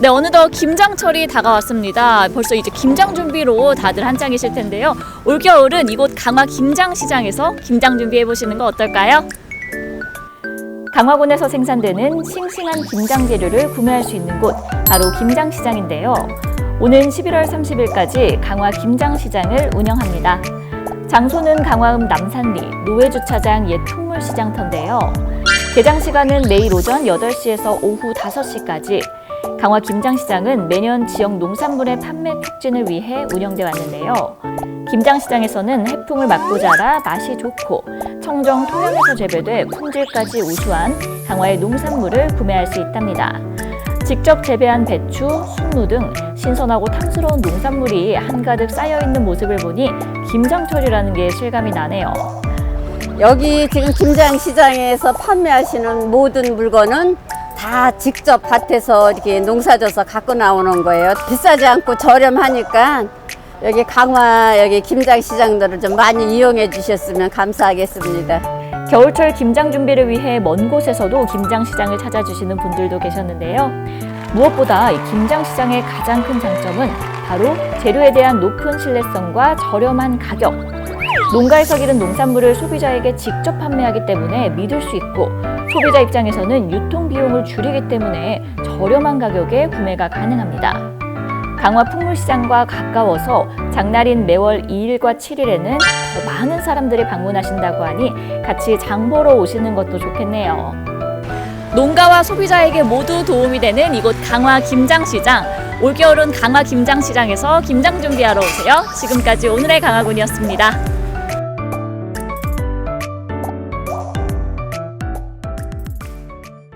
네, 어느덧 김장철이 다가왔습니다. 벌써 이제 김장 준비로 다들 한창이실 텐데요. 올겨울은 이곳 강화 김장시장에서 김장 준비해 보시는 거 어떨까요? 강화군에서 생산되는 싱싱한 김장 재료를 구매할 수 있는 곳 바로 김장시장인데요. 오는 11월 30일까지 강화 김장시장을 운영합니다. 장소는 강화읍 남산리 노회주차장 옛 풍물시장터인데요. 개장 시간은 매일 오전 8시에서 오후 5시까지. 강화 김장시장은 매년 지역 농산물의 판매 촉진을 위해 운영돼 왔는데요. 김장시장에서는 해풍을 맞고 자라 맛이 좋고 청정 토양에서 재배돼 품질까지 우수한 강화의 농산물을 구매할 수 있답니다. 직접 재배한 배추, 순무 등 신선하고 탐스러운 농산물이 한가득 쌓여 있는 모습을 보니 김장철이라는 게 실감이 나네요. 여기 지금 김장시장에서 판매하시는 모든 물건은 다 직접 밭에서 이렇게 농사져서 갖고 나오는 거예요. 비싸지 않고 저렴하니까 여기 강화 여기 김장 시장들을 좀 많이 이용해 주셨으면 감사하겠습니다. 겨울철 김장 준비를 위해 먼 곳에서도 김장 시장을 찾아주시는 분들도 계셨는데요. 무엇보다 이 김장 시장의 가장 큰 장점은 바로 재료에 대한 높은 신뢰성과 저렴한 가격. 농가에서 기른 농산물을 소비자에게 직접 판매하기 때문에 믿을 수 있고 소비자 입장에서는 유통 비용을 줄이기 때문에 저렴한 가격에 구매가 가능합니다. 강화 풍물시장과 가까워서 장날인 매월 2일과 7일에는 더 많은 사람들이 방문하신다고 하니 같이 장 보러 오시는 것도 좋겠네요. 농가와 소비자에게 모두 도움이 되는 이곳 강화 김장시장. 올겨울은 강화 김장시장에서 김장 준비하러 오세요. 지금까지 오늘의 강화군이었습니다.